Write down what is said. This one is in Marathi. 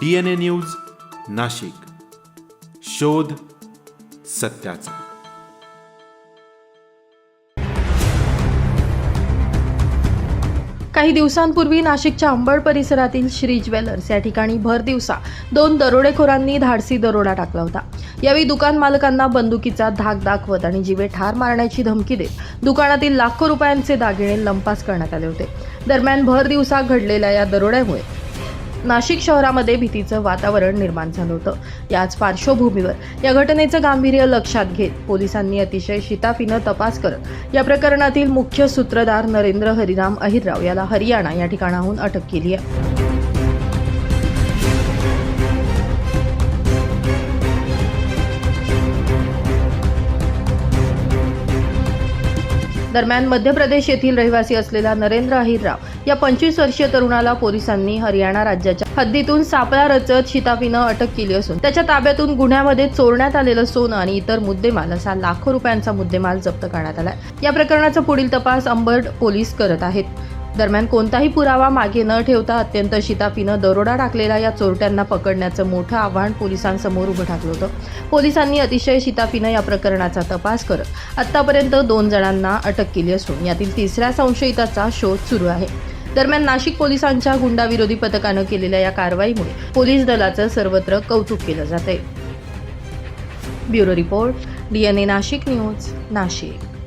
D N A news Nashik. शोध सत्याचा. काही दिवसांपूर्वी नाशिकच्या अंबड परिसरातील श्री ज्वेलर्स या ठिकाणी भर दिवसा दोन दरोडेखोरांनी धाडसी दरोडा टाकला होता. यावेळी दुकान मालकांना बंदुकीचा धाक दाखवत आणि जीवे ठार मारण्याची धमकी देत दुकानातील लाखो रुपयांचे दागिने लंपास करण्यात आले होते. दरम्यान भर दिवसा घडलेल्या या दरोड्यामुळे नाशिक शहरामध्ये भीतीचं वातावरण निर्माण झालं होतं. याच पार्श्वभूमीवर या घटनेचं गांभीर्य लक्षात घेत पोलिसांनी अतिशय शिताफीनं तपास करत या प्रकरणातील मुख्य सूत्रधार नरेंद्र हरिराम अहिरराव याला हरियाणा या ठिकाणाहून अटक केली आहे. दरम्यान मध्य प्रदेश येथील रहिवासी असलेला नरेंद्र अहिरराव या पंचवीस वर्षीय तरुणाला पोलिसांनी हरियाणा राज्याच्या हद्दीतून सापळा रचत शिताफीनं अटक केली असून त्याच्या ताब्यातून गुन्ह्यामध्ये चोरण्यात आलेलं सोनं आणि इतर मुद्देमाल असा लाखो रुपयांचा मुद्देमाल जप्त करण्यात आलाय. या प्रकरणाचा पुढील तपास अंबड पोलीस करत आहेत. दरम्यान कोणताही पुरावा मागे न ठेवता अत्यंत शिताफीनं दरोडा टाकलेल्या या चोरट्यांना पकडण्याचं मोठं आव्हान पोलिसांसमोर उभं ठाकलं होतं. पोलिसांनी अतिशय शिताफीनं या प्रकरणाचा तपास करत आत्तापर्यंत दोन जणांना अटक केली असून यातील तिसऱ्या संशयिताचा शोध सुरू आहे. दरम्यान नाशिक पोलिसांच्या गुंडाविरोधी पथकानं केलेल्या या कारवाईमुळे पोलीस दलाचं सर्वत्र कौतुक केलं जात आहे bureau report DNA Nashik news Nashik.